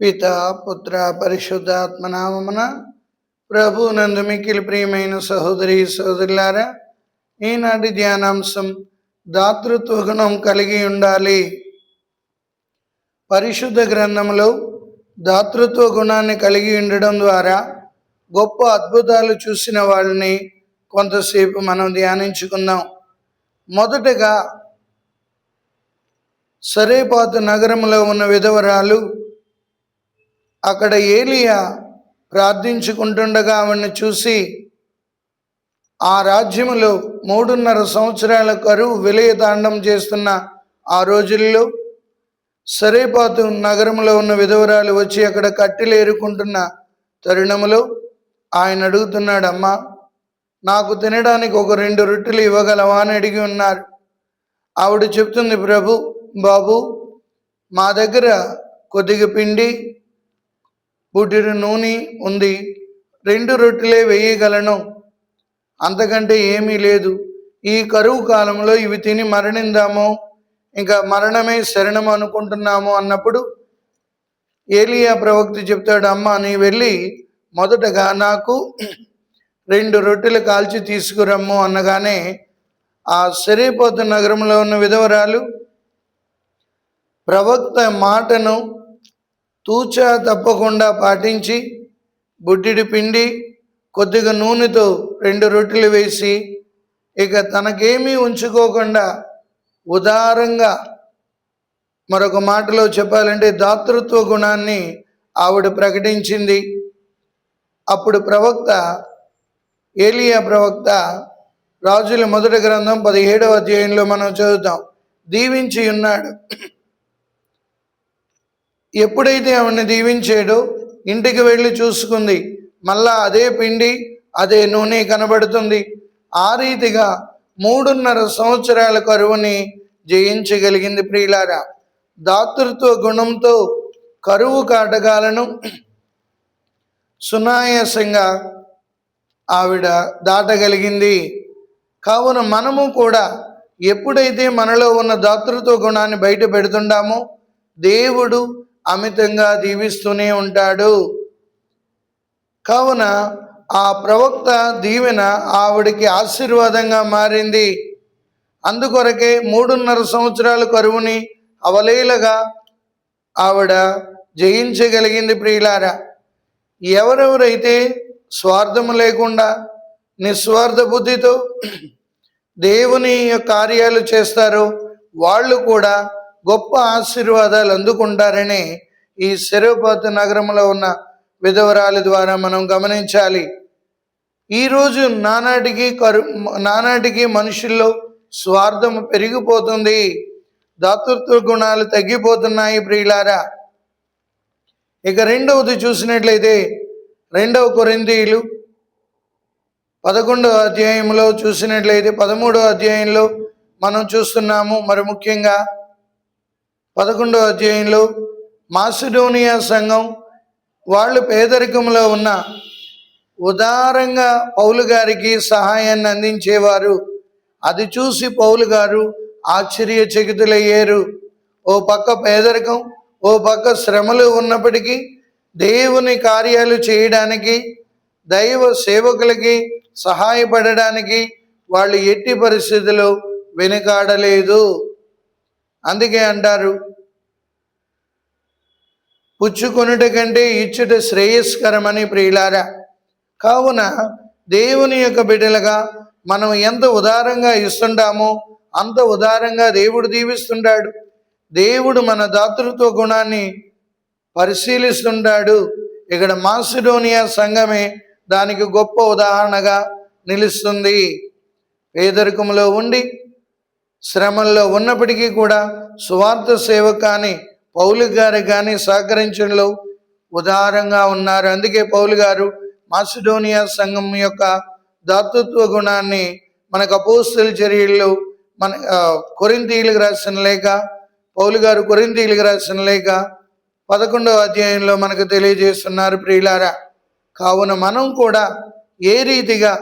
పిత పుత్ర పరిశుద్ధాత్మనామమున ప్రభు నందు మిక్కిలి ప్రియమైన సహోదరి సహోదరులారా ఈనాటి ధ్యానాంశం దాతృత్వ గుణం కలిగి ఉండాలి. పరిశుద్ధ గ్రంథంలో దాతృత్వ గుణాన్ని కలిగి ఉండడం ద్వారా గొప్ప అద్భుతాలు చూసిన వాళ్ళని కొంతసేపు మనం ధ్యానించుకుందాం. మొదటగా సరేపాతు నగరంలో ఉన్న విధవరాలు అక్కడ ఏలియా ప్రార్థించుకుంటుండగా ఆవిడని చూసి ఆ రాజ్యములో మూడున్నర సంవత్సరాల కరువు విలయతాండం చేస్తున్న ఆ రోజుల్లో సరేపాతు నగరంలో ఉన్న విధవరాలు వచ్చి అక్కడ కట్టెలు ఏరుకుంటున్న తరుణములో ఆయన అడుగుతున్నాడు అమ్మా నాకు తినడానికి ఒక రెండు రొట్టెలు ఇవ్వగలవా? అని అడిగి ఉన్నారు. ఆవిడ చెప్తుంది ప్రభు బాబు మా దగ్గర కొద్దిగా పిండి బుడ్డిన నూనె ఉంది. రెండు రొట్టెలే వేయగలను. అంతకంటే ఏమీ లేదు. ఈ కరువు కాలంలో ఇవి తిని మరణిందాము. ఇంకా మరణమే శరణం అనుకుంటున్నాము అన్నప్పుడు ఏలియా ప్రవక్త చెప్తాడు అమ్మ నీ వెళ్ళి మొదటగా నాకు రెండు రొట్టెలు కాల్చి తీసుకురమ్ము అనగానే ఆ సరిపోతు నగరంలో ఉన్న విధవరాలు ప్రవక్త మాటను తూచా తప్పకుండా పాటించి బుడ్డిడి పిండి కొద్దిగా నూనెతో రెండు రొట్టెలు వేసి ఇక తనకేమీ ఉంచుకోకుండా ఉదారంగా మరొక మాటలో చెప్పాలంటే దాతృత్వ గుణాన్ని ఆవిడ ప్రకటించింది. అప్పుడు ప్రవక్త ఏలియా ప్రవక్త రాజుల మొదటి గ్రంథం పదిహేడవ అధ్యాయంలో మనం చదువుతాం. దీవించి ఉన్నాడు. ఎప్పుడైతే ఆవిడని దీవించాడో ఇంటికి వెళ్ళి చూసుకుంది. మళ్ళా అదే పిండి అదే నూనె కనబడుతుంది. ఆ రీతిగా మూడున్నర సంవత్సరాల కరువుని జయించగలిగింది ప్రియులారా. దాతృత్వ గుణంతో కరువు కాటకాలను సునాయాసంగా ఆవిడ దాటగలిగింది. కావున మనము కూడా ఎప్పుడైతే మనలో ఉన్న దాతృత్వ గుణాన్ని బయట పెడుతుంటామో దేవుడు అమితంగా దీవిస్తూనే ఉంటాడు. కావున ఆ ప్రవక్త దీవెన ఆవిడికి ఆశీర్వాదంగా మారింది. అందుకొరకే మూడున్నర సంవత్సరాల కరువుని అవలేలగా ఆవిడ జయించగలిగింది ప్రియులారా. ఎవరెవరైతే స్వార్థము లేకుండా నిస్వార్థ బుద్ధితో దేవుని యొక్క కార్యాలు చేస్తారో వాళ్ళు కూడా గొప్ప ఆశీర్వాదాలు అందుకుంటారని ఈ శరవపాత నగరంలో ఉన్న విధవరాలి ద్వారా మనం గమనించాలి. ఈరోజు నానాటికి కరు నానాటికి మనుషుల్లో స్వార్థం పెరిగిపోతుంది. దాతృత్వ గుణాలు తగ్గిపోతున్నాయి ప్రియులారా. ఇక రెండవది చూసినట్లయితే రెండవ కొరిందీలు పదకొండవ అధ్యాయంలో చూసినట్లయితే పదమూడవ అధ్యాయంలో మనం చూస్తున్నాము. మరి ముఖ్యంగా పదకొండవ అధ్యాయంలో మాసిడోనియా సంఘం వాళ్ళు పేదరికంలో ఉన్న ఉదారంగా పౌలు గారికి సహాయాన్ని అందించేవారు. అది చూసి పౌలు గారు ఆశ్చర్యచకితులయ్యారు. ఓ పక్క పేదరికం ఓ పక్క శ్రమలు ఉన్నప్పటికీ దేవుని కార్యాలు చేయడానికి దైవ సేవకులకి సహాయపడడానికి వాళ్ళు ఎట్టి పరిస్థితుల్లో వెనుకాడలేదు. అందుకే అంటారు పుచ్చుకొనుట కంటే ఇచ్చుట శ్రేయస్కరమని ప్రియులారా. కావున దేవుని యొక్క బిడ్డలుగా మనం ఎంత ఉదారంగా ఇస్తుంటామో అంత ఉదారంగా దేవుడు దీవిస్తుంటాడు. దేవుడు మన దాతృత్వ గుణాన్ని పరిశీలిస్తుంటాడు. ఇక్కడ మాసిడోనియా సంఘమే దానికి గొప్ప ఉదాహరణగా నిలుస్తుంది. పేదరికంలో ఉండి శ్రమల్లో ఉన్నప్పటికీ కూడా సువార్త సేవ కానీ పౌలు గారు కానీ సహకరించడంలో ఉదారంగా ఉన్నారు. అందుకే పౌలు గారు మాసిడోనియా సంఘం యొక్క దాతృత్వ గుణాన్ని మనకు అపోస్తుల చర్యల్లో మన ఆ, రాసిన లేక పౌలు గారు కొరింథీయులకు రాసిన లేక పదకొండవ అధ్యాయంలో మనకు తెలియజేస్తున్నారు ప్రియులారా. కావున మనం కూడా ఏ రీతిగా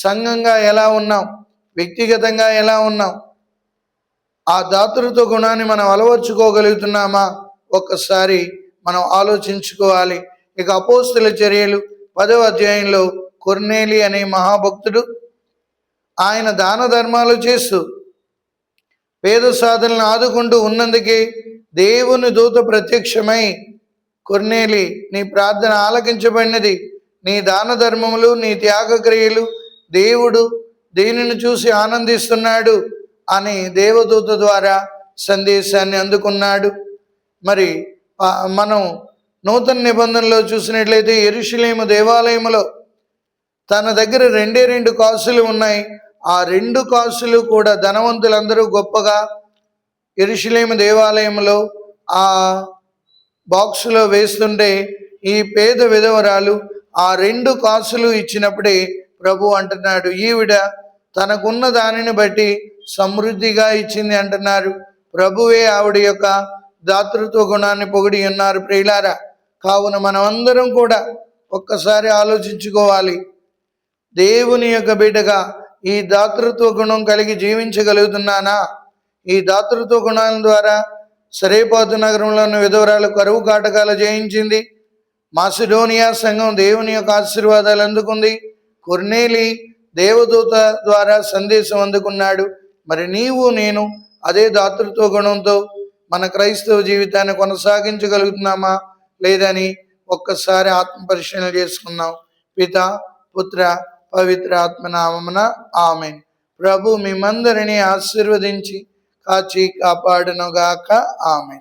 సంఘంగా ఎలా ఉన్నాం వ్యక్తిగతంగా ఎలా ఉన్నాం ఆ దాతృత్వ గుణాన్ని మనం అలవర్చుకోగలుగుతున్నామా? ఒక్కసారి మనం ఆలోచించుకోవాలి. ఇక అపోస్తుల చర్యలు పదవ అధ్యాయంలో కొర్నేలి అనే మహాభక్తుడు ఆయన దాన ధర్మాలు చేస్తూ పేద సాధనలను ఆదుకుంటూ ఉన్నందుకే దేవుని దూత ప్రత్యక్షమై కొర్నేలి నీ ప్రార్థన ఆలకించబడినది. నీ దాన ధర్మములు నీ త్యాగ క్రియలు దేవుడు దీనిని చూసి ఆనందిస్తున్నాడు? అని దేవదూత ద్వారా సందేశాన్ని అందుకున్నాడు. మరి మనం నూతన నిబంధనలో చూసినట్లయితే ఎరుషులేము దేవాలయంలో తన దగ్గర రెండే రెండు కాసులు ఉన్నాయి. ఆ రెండు కాసులు కూడా ధనవంతులందరూ గొప్పగా ఎరుషులేము దేవాలయంలో ఆ బాక్సులో వేస్తుంటే ఈ పేద విధవరాలు ఆ రెండు కాసులు ఇచ్చినప్పుడే ప్రభు అంటున్నాడు ఈవిడ తనకున్న దానిని బట్టి సమృద్ధిగా ఇచ్చింది అంటున్నారు. ప్రభువే ఆవిడ యొక్క దాతృత్వ గుణాన్ని పొగిడి ఉన్నారు ప్రియులారా. కావున మనమందరం కూడా ఒక్కసారి ఆలోచించుకోవాలి. దేవుని యొక్క బిడ్డగా ఈ దాతృత్వ గుణం కలిగి జీవించగలుగుతున్నానా? ఈ దాతృత్వ గుణాల ద్వారా సరేపాతు నగరంలోని విధవరాలు కరువు కాటకాలు జయించింది మాసిడోనియా సంఘం దేవుని యొక్క ఆశీర్వాదాలు అందుకుంది. కొర్నేలి దేవదూత ద్వారా సందేశం అందుకున్నాడు. మరి నీవు నేను అదే దాతృత్వ గుణంతో మన క్రైస్తవ జీవితాన్ని కొనసాగించగలుగుతున్నామా లేదని ఒక్కసారి ఆత్మ పరిశీలన చేసుకున్నాం. పిత పుత్ర పవిత్ర ఆత్మనామమున ఆమె ప్రభు మిమ్మందరినీ ఆశీర్వదించి కాచి కాపాడునుగాక. ఆమె